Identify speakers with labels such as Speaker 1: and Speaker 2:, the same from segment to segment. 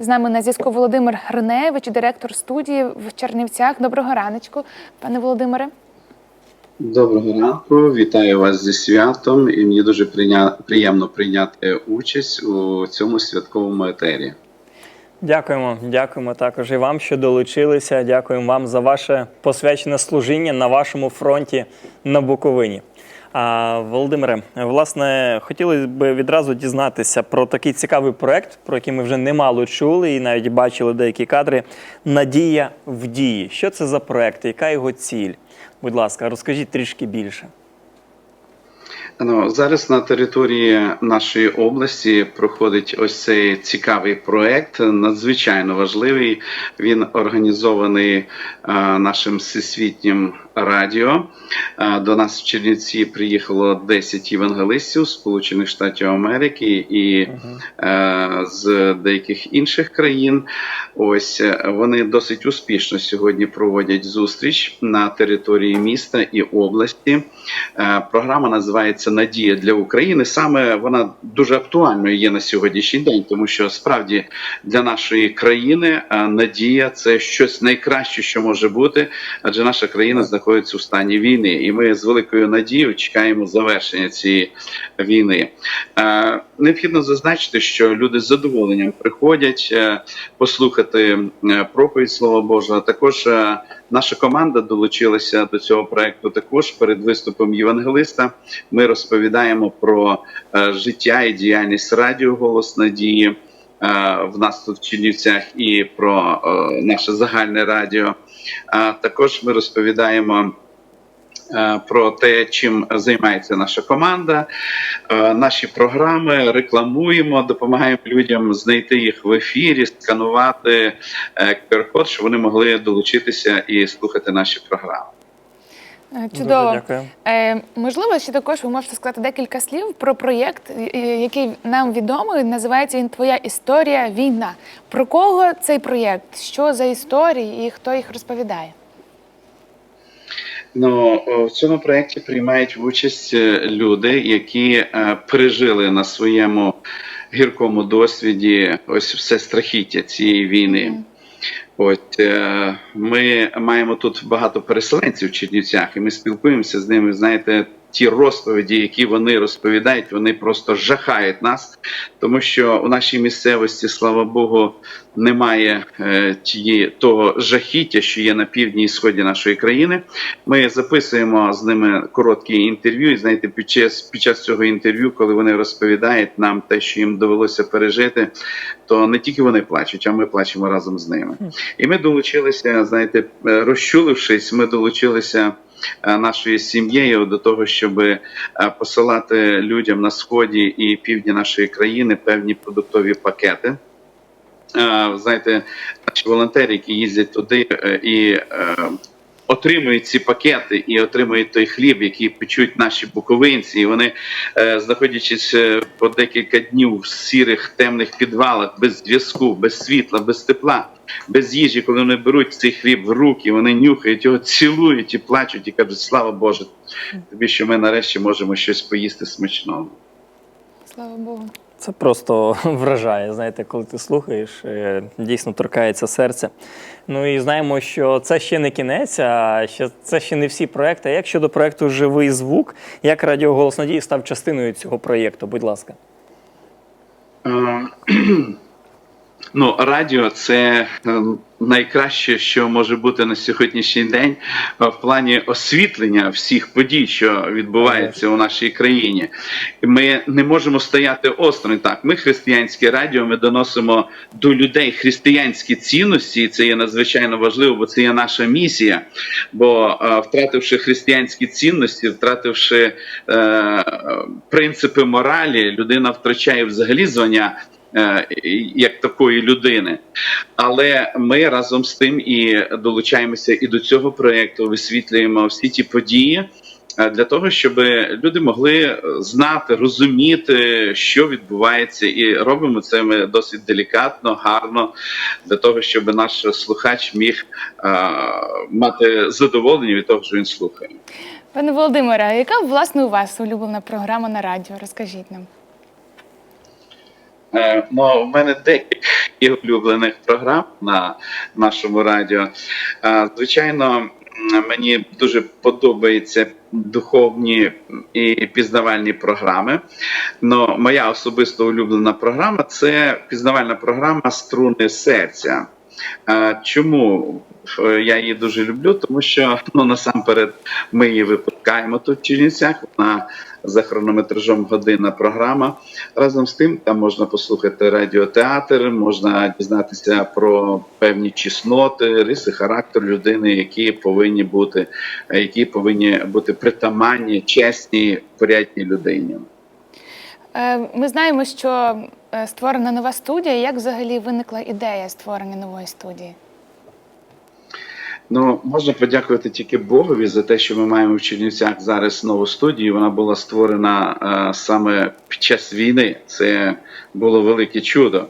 Speaker 1: З нами на зв'язку Володимир Гриневич, директор студії в Чернівцях. Доброго раночку, пане Володимире.
Speaker 2: Доброго ранку, вітаю вас зі святом, і мені дуже приємно прийняти участь у цьому святковому етері.
Speaker 3: Дякуємо, дякуємо також і вам, що долучилися. Дякуємо вам за ваше посвячене служіння на вашому фронті на Буковині. Володимире, власне, хотілося б відразу дізнатися про такий цікавий проект, про який ми вже немало чули і навіть бачили деякі кадри. Надія в дії. Що це за проект? Яка його ціль? Будь ласка, розкажіть трішки більше.
Speaker 2: Ну, зараз на території нашої області проходить ось цей цікавий проект, надзвичайно важливий. Він організований а, нашим всесвітнім радіо. А, до нас в Чернівці приїхало 10 євангелистів Сполучених Штатів Америки і е, з деяких інших країн. Ось е, вони досить успішно сьогодні проводять зустріч на території міста і області. Е, Програма називається Надія для України. Саме вона дуже актуальною є на сьогоднішній день, тому що справді для нашої країни е, надія це щось найкраще, що може бути, адже наша країна знаходиться у стані війни, і ми з великою надією чекаємо завершення цієї війни. Е, Необхідно зазначити, що люди з задоволенням приходять е, послухати проповідь Слова Божого. Також наша команда долучилася до цього проекту. Також перед виступом євангелиста ми розповідаємо про е, життя і діяльність радіо Голос Надії. е, В нас тут в Чернівцях і про е, наше загальне радіо. А також ми розповідаємо про те, чим займається наша команда, е, наші програми рекламуємо, допомагаємо людям знайти їх в ефірі, сканувати е, QR-код, щоб вони могли долучитися і слухати наші програми.
Speaker 1: Е, Чудово.
Speaker 3: Дуже дякую.
Speaker 1: Е, можливо, ще також ви можете сказати декілька слів про проєкт, е, який нам відомий. Називається він Твоя історія війна. Про кого цей проєкт? Що за історії і хто їх розповідає?
Speaker 2: Ну в цьому проєкті приймають участь е, люди, які е, пережили на своєму гіркому досвіді ось все страхіття цієї війни. От е, ми маємо тут багато переселенців в Чернівцях, і ми спілкуємося з ними. Знаєте, ті розповіді, які вони розповідають, вони просто жахають нас, тому що у нашій місцевості, слава Богу, немає е, тієї того жахіття, що є на півдні і сході нашої країни. Ми записуємо з ними короткі інтерв'ю. І знаєте, під час під час цього інтерв'ю, коли вони розповідають нам те, що їм довелося пережити, то не тільки вони плачуть, а ми плачемо разом з ними. І ми долучилися, знаєте, розчулившись, ми долучилися нашою сім'єю до того, щоб е, посилати людям на сході і півдні нашої країни певні продуктові пакети. Е, Знаєте, наші волонтери, які їздять туди е, і е, отримують ці пакети і отримують той хліб, який печуть наші буковинці, і вони, е, знаходячись е, по декілька днів в сірих темних підвалах, без зв'язку, без світла, без тепла, без їжі, коли вони беруть цей хліб в руки, вони нюхають його, цілують і плачуть, і кажуть, слава Боже, тобі, що ми нарешті можемо щось поїсти смачного.
Speaker 1: Слава Богу.
Speaker 3: Це просто вражає. Знаєте, коли ти слухаєш, е, дійсно торкається серце. Ну і знаємо, що це ще не кінець, а ще це ще не всі проекти. А як щодо проекту Живий звук, як Радіо Голос Надії став частиною цього проєкту? Будь ласка.
Speaker 2: Е, Ну, радіо це е, найкраще, що може бути на сьогоднішній день е, в плані освітлення всіх подій, що відбуваються у нашій країні. Ми не можемо стояти осторонь. Так, ми християнське радіо, ми доносимо до людей християнські цінності, і це є надзвичайно важливо, бо це є наша місія. Бо е, втративши християнські цінності, втративши е, принципи моралі, людина втрачає взагалі звання е, як такої людини. Але ми разом з тим і долучаємося і до цього проєкту, висвітлюємо всі ті події. е, Для того щоб люди могли знати, розуміти, що відбувається, і робимо це ми досить делікатно, гарно, для того, щоб наш слухач міг е, мати задоволення від того, що він слухає.
Speaker 1: Пане Володимире, а яка власне у вас улюблена програма на радіо? Розкажіть нам.
Speaker 2: Е, Ну, в мене декілька улюблених програм на нашому радіо. Е, Звичайно, мені дуже подобаються духовні і пізнавальні програми. Но моя особисто улюблена програма це пізнавальна програма Струни серця. Е, Чому я її дуже люблю? Тому що ну насамперед ми її випускаємо тут в Чернівцях. Вона за хронометражом година програма. Разом з тим, там можна послухати радіотеатр, можна дізнатися про певні чесноти, риси характеру людини, які повинні бути, е, які повинні бути притаманні, чесні, порядній людині.
Speaker 1: Е, Ми знаємо, що е, створена нова студія. Як взагалі виникла ідея створення нової студії?
Speaker 2: Ну, можна подякувати тільки Богові за те, що ми маємо в Чернівцях зараз нову студію. Вона була створена е, саме під час війни. Це було велике чудо.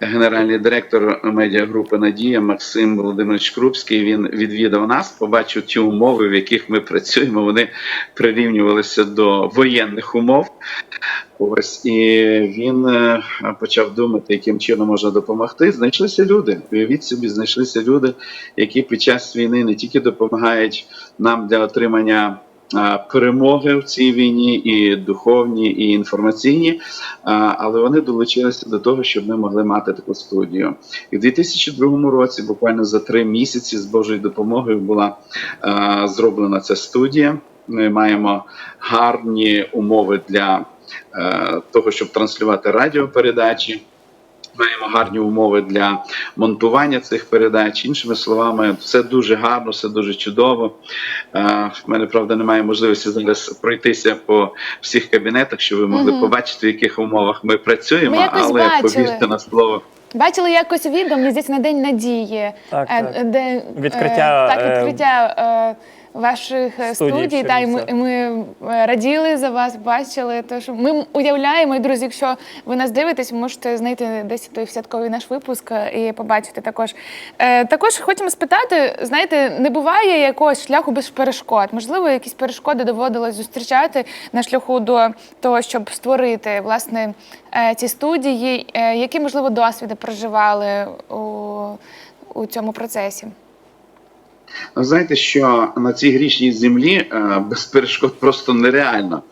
Speaker 2: Генеральний директор медіагрупи Надія Максим Володимирович Крупський він відвідав нас, побачив ті умови, в яких ми працюємо. Вони прирівнювалися до воєнних умов. Ось і він е, почав думати, яким чином можна допомогти. Знайшлися люди. Уявіть собі, знайшлися люди, які під час війни не тільки допомагають нам для отримання перемоги в цій війні, і духовні, і інформаційні, але вони долучилися до того, щоб ми могли мати таку студію. І в 2002 році, буквально за три місяці, з Божою допомогою була зроблена ця студія. Ми маємо гарні умови для того, щоб транслювати радіопередачі. Маємо гарні умови для монтування цих передач. Іншими словами, все дуже гарно, все дуже чудово. Е, В мене правда немає можливості зараз пройтися по всіх кабінетах, щоб ви могли
Speaker 1: Мгм.
Speaker 2: побачити, в яких умовах ми працюємо.
Speaker 1: Ми
Speaker 2: але
Speaker 1: бачили.
Speaker 2: повірте на слово.
Speaker 1: Бачили якось відео, мені здається, на День Надії,
Speaker 3: Так,
Speaker 1: е,
Speaker 3: так.
Speaker 1: де е,
Speaker 3: Відкриття,
Speaker 1: так,
Speaker 3: е,
Speaker 1: відкриття е, ваших е,
Speaker 3: студії
Speaker 1: студій. Та, і ми, і ми е, раділи за вас, бачили. Тож ми уявляємо, і друзі, якщо ви нас дивитесь, можете знайти десь той святковий наш випуск е, і побачити також. Е, також хочемо спитати: знаєте, не буває якогось шляху без перешкод? Можливо, якісь перешкоди доводилось зустрічати на шляху до того, щоб створити власне е, ці студії, Е, які можливо досвіди проживали у, у цьому процесі?
Speaker 2: Ви знаєте, що на цій грішній землі е, без перешкод просто нереально.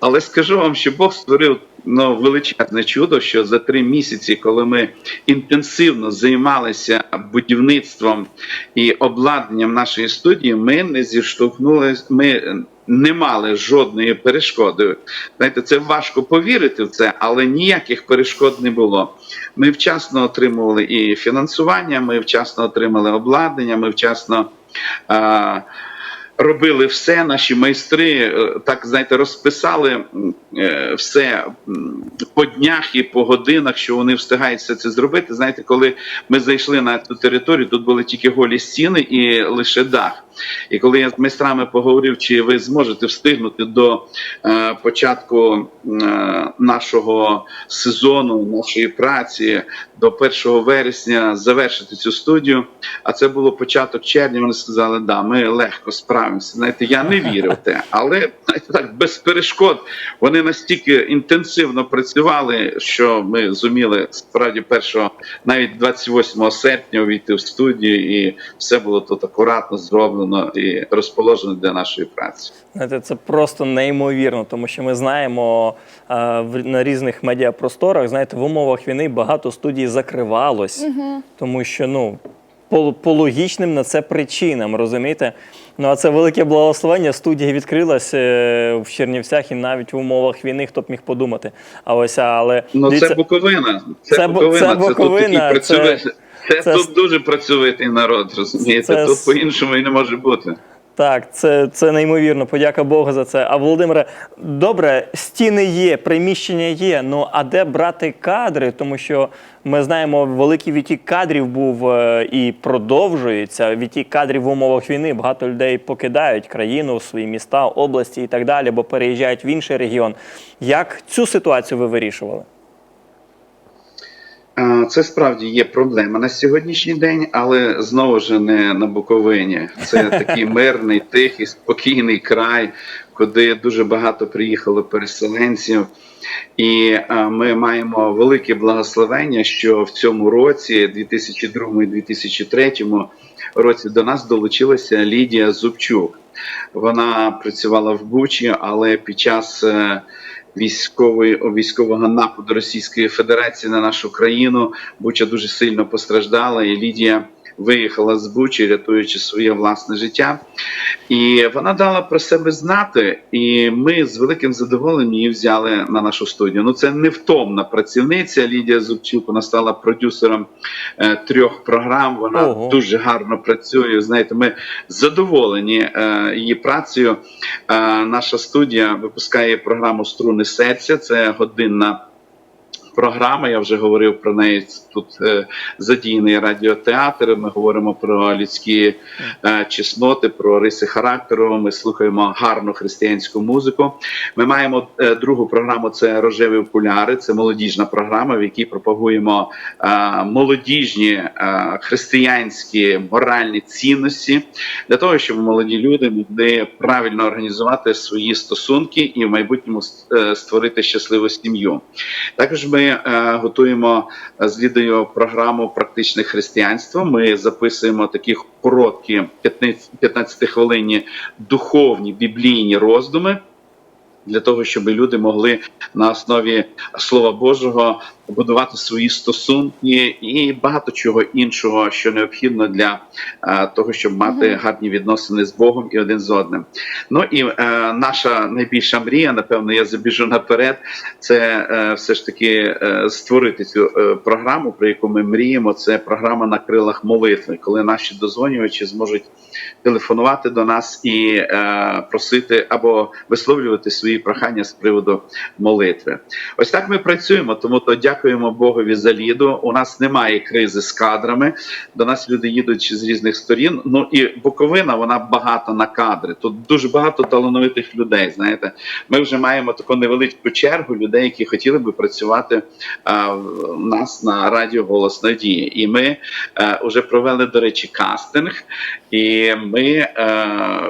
Speaker 2: Але скажу вам, що Бог створив ну, величезне чудо, що за три місяці, коли ми інтенсивно займалися будівництвом і обладнанням нашої студії, ми не зіштовхнулися. Ми не мали жодної перешкоди. Знаєте, це важко повірити в це, але ніяких перешкод не було. Ми вчасно отримували і фінансування, ми вчасно отримали обладнання, ми вчасно. А, Робили все, наші майстри е, так знаєте, розписали е, все по днях і по годинах, що вони встигають все це зробити. Знаєте, коли ми зайшли на цю територію, тут були тільки голі стіни і лише дах. І коли я з майстрами поговорив, чи ви зможете встигнути до е, початку е, нашого сезону, нашої праці до 1 вересня завершити цю студію. А це було початок червня. Вони сказали, да, ми легко справимося. Знаєте, я не вірив в те, але знаєте, так без перешкод вони настільки інтенсивно працювали, що ми зуміли справді першого, навіть 28 серпня увійти в студію, і все було тут акуратно зроблено і розположено для нашої праці.
Speaker 3: Знаєте, це просто неймовірно, тому що ми знаємо е, в- на різних медіапросторах, знаєте, в умовах війни багато студій закривалось, тому що ну. По, по логічним на це причинам, розумієте? Ну а це велике благословення. Студія відкрилась е, в Чернівцях і навіть в умовах війни, хто б міг подумати. А ось але
Speaker 2: Ну,
Speaker 3: це,
Speaker 2: це Буковина. Це,
Speaker 3: Це
Speaker 2: Буковина.
Speaker 3: це
Speaker 2: Це, тут
Speaker 3: Буковина,
Speaker 2: такий працьовитий.
Speaker 3: це-
Speaker 2: Це,
Speaker 3: це-
Speaker 2: тут дуже працьовитий народ, розумієте?
Speaker 3: Це
Speaker 2: тут по-іншому і не може бути.
Speaker 3: Так, це, це неймовірно. Подяка Богу за це. А Володимире, добре, стіни є, приміщення є. Ну а де брати кадри? Тому що ми знаємо, великий відтік кадрів був е, і продовжується. Відтік кадрів в умовах війни. Багато людей покидають країну, свої міста, області і так далі, бо переїжджають в інший регіон. Як цю ситуацію ви вирішували?
Speaker 2: Це справді є проблема на сьогоднішній день, але знову ж не на Буковині. Це такий мирний, тихий, спокійний край, куди дуже багато приїхало переселенців. І ми маємо велике благословення, що в цьому році, 2002-2003 році, до нас долучилася Лідія Зубчук. Вона працювала в Бучі, але під час е, військової військового нападу Російської Федерації на нашу країну. Буча дуже сильно постраждала, і Лідія виїхала з Бучі, рятуючи своє власне життя. І вона дала про себе знати, і ми з великим задоволенням її взяли на нашу студію. Ну це невтомна працівниця Лідія Зубчук. Вона стала продюсером е, трьох програм. Вона
Speaker 3: Ого.
Speaker 2: дуже гарно працює. Знаєте, ми задоволені е, її працею. Е, наша студія випускає програму Струни серця. Це годинна. Програма, я вже говорив про неї. Тут е, задіяний радіотеатр. Ми говоримо про людські е, чесноти, про риси характеру. Ми слухаємо гарну християнську музику. Ми маємо е, другу програму. Це рожеві окуляри. Це молодіжна програма, в якій пропагуємо молодіжні християнські моральні цінності для того, щоб молоді люди могли правильно організувати свої стосунки і в майбутньому створити щасливу сім'ю. Також ми е, готуємо з Лідою програму Практичне християнство. Ми записуємо такі короткі 15 хвилинні духовні біблійні роздуми. Для того щоб люди могли на основі Слова Божого будувати свої стосунки і багато чого іншого, що необхідно для е, того, щоб мати гарні відносини з Богом і один з одним. Ну і е, наша найбільша мрія, напевно, я забіжу наперед. Це е, все ж таки е, створити цю е, програму, про яку ми мріємо. Це програма на крилах молитви, коли наші дозвонювачі зможуть телефонувати до нас і е, просити або висловлювати свої прохання з приводу молитви. Ось так ми працюємо. Тому то дякуємо Богові за ліду. У нас немає кризи з кадрами. До нас люди їдуть з різних сторін. Ну і Буковина вона багата на кадри. Тут дуже багато талановитих людей. Знаєте, ми вже маємо таку невеличку чергу людей, які хотіли би працювати а, в нас на радіо Голос Надії. І ми е, вже провели, до речі, кастинг. І ми е,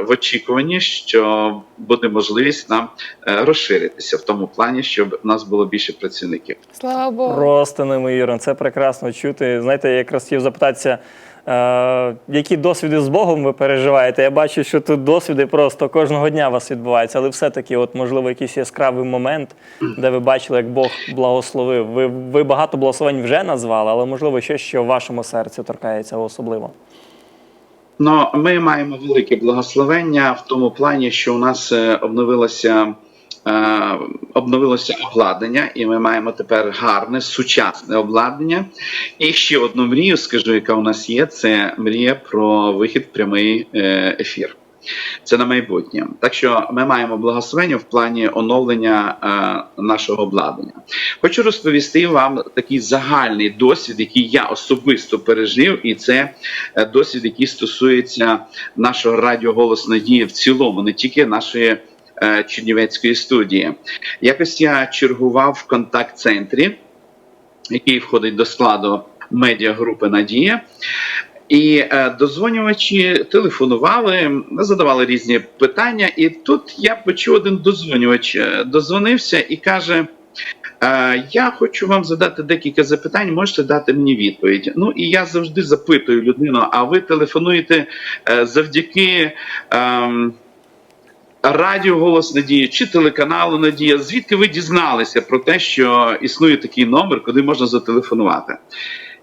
Speaker 2: в очікуванні, що буде можливість нам е, розширитися в тому плані, щоб у нас було більше працівників.
Speaker 1: Слава Богу.
Speaker 3: Просто неймовірно, це прекрасно чути. Знаєте, я якраз хотів запитатися, е, які досвіди з Богом ви переживаєте? Я бачу, що тут досвіди просто кожного дня у вас відбуваються, але все-таки, от, можливо, якийсь яскравий момент, де ви бачили, як Бог благословив. Ви, ви багато благословень вже назвали, але можливо щось, що в вашому серці торкається особливо.
Speaker 2: Ну, ми маємо велике благословення в тому плані, що у нас е, обновилося. е, Обновилося обладнання, і ми маємо тепер гарне сучасне обладнання. І ще одну мрію, скажу, яка у нас є, це мрія про вихід прямий е, ефір. Це на майбутнє. Так що ми маємо благословення в плані оновлення е, нашого обладнання. Хочу розповісти вам такий загальний досвід, який я особисто пережив, і це е, досвід, який стосується нашого радіо «Голос Надії» в цілому, не тільки нашої е, Чернівецької студії. Якось я чергував в контакт-центрі, який входить до складу медіагрупи Надія. І е, дозвонювачі телефонували, задавали різні питання. І тут я почув один дозвонювач е, дозвонився і каже: е, Я хочу вам задати декілька запитань, можете дати мені відповідь. Ну і я завжди запитую людину: а ви телефонуєте е, завдяки. ем, Радіо Голос Надії чи телеканалу Надія. Звідки ви дізналися про те, що існує такий номер, куди можна зателефонувати?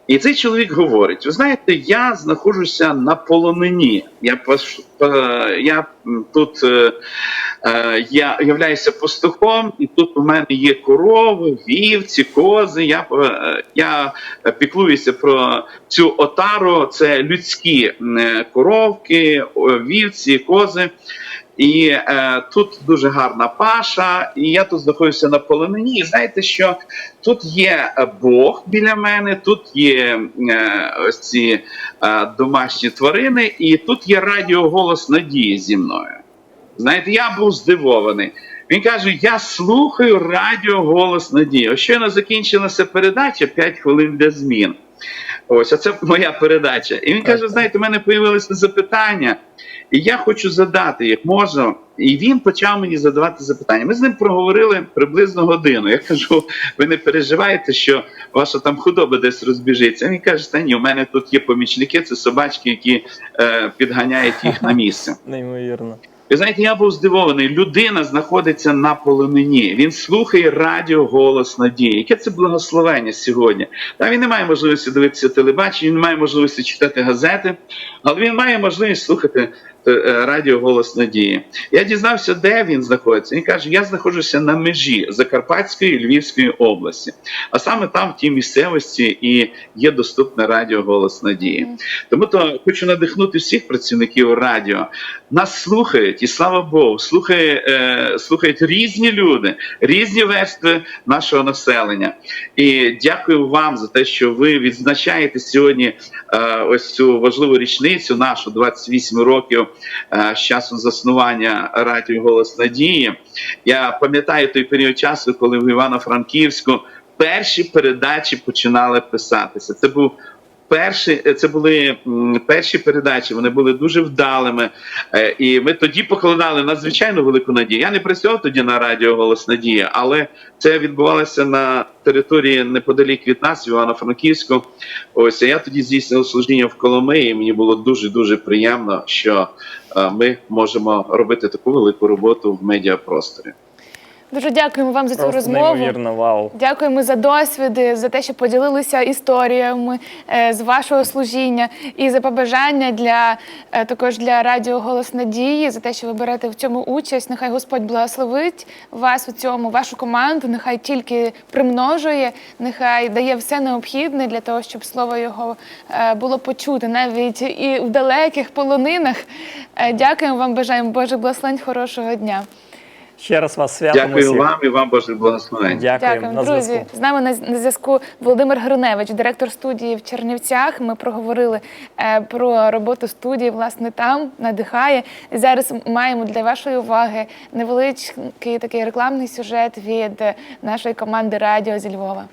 Speaker 2: І цей чоловік говорить: ви знаєте, я знаходжуся на полонині. Я я тут е, е, я являюся пастухом, і тут у мене є корови, вівці, кози. Я е, я піклуюся про цю отару. Це людські е, коровки, вівці, кози. І е, тут дуже гарна паша, і я тут знаходжуся на полонині. І знаєте, що тут є е, Бог біля мене, тут є е, ось ці е, домашні тварини, і тут є радіо голос надії зі мною. Знаєте, я був здивований. Він каже: Я слухаю радіо голос надії. Ось щойно закінчилася передача 5 хвилин для змін. Ось, а це моя передача. І він каже: знаєте, у мене появилися запитання, і я хочу задати їх. Можна? І він почав мені задавати запитання. Ми з ним проговорили приблизно годину. Я кажу: ви не переживаєте, що ваша там худоба десь розбіжиться. Він каже: та ні, у мене тут є помічники, це собачки, які е, підганяють їх на місце.
Speaker 3: Неймовірно.
Speaker 2: Ви знаєте, я був здивований. Людина знаходиться на полонині. Він слухає радіо голос надії. Яке це благословення сьогодні? Та він не має можливості дивитися телебачення, він не має можливості читати газети, але він має можливість слухати радіо голос надії. Я дізнався, де він знаходиться. Він каже: я знаходжуся на межі Закарпатської і Львівської області, а саме там, в тій місцевості, і є доступне радіо голос надії. Тому то хочу надихнути всіх працівників радіо. Нас слухають, і слава Богу, слухає, е, слухають різні люди, різні верстви нашого населення. І дякую вам за те, що ви відзначаєте сьогодні е, ось цю важливу річницю, нашу 28 років е, з часу заснування радіо Голос Надії. Я пам'ятаю той період часу, коли в Івано-Франківську перші передачі починали писатися. Це був перші, е, це були перші передачі, вони були дуже вдалими. Е, І ми тоді покладали надзвичайно велику надію. Я не працював тоді на радіо Голос Надія, але це відбувалося на території неподалік від нас, Івано-Франківську. Ось я тоді здійснив служіння в Коломиї. Мені було дуже дуже приємно, що е, ми можемо робити таку велику роботу в медіапросторі.
Speaker 1: Дуже дякуємо вам за цю
Speaker 3: Просто
Speaker 1: розмову.
Speaker 3: неймовірно, вау.
Speaker 1: Дякуємо за досвіди, за те, що поділилися історіями е, з вашого служіння і за побажання для е, також для радіо Голос Надії, за те, що ви берете в цьому участь. Нехай Господь благословить вас у цьому, вашу команду. Нехай тільки примножує, нехай дає все необхідне для того, щоб слово його е, було почуте навіть і в далеких полонинах. Е, Дякуємо вам, бажаємо Божих благословень, хорошого дня.
Speaker 3: Ще раз вас святом
Speaker 2: Дякую
Speaker 3: усіх.
Speaker 2: вам і вам Божих благословень.
Speaker 3: Дякуємо.
Speaker 1: Дякую.
Speaker 3: На
Speaker 1: друзі.
Speaker 3: зв'язку.
Speaker 1: З нами на, на зв'язку Володимир Гриневич, директор студії в Чернівцях. Ми проговорили е, про роботу студії, власне, там надихає. Зараз маємо для вашої уваги невеличкий такий рекламний сюжет від нашої команди радіо зі Львова.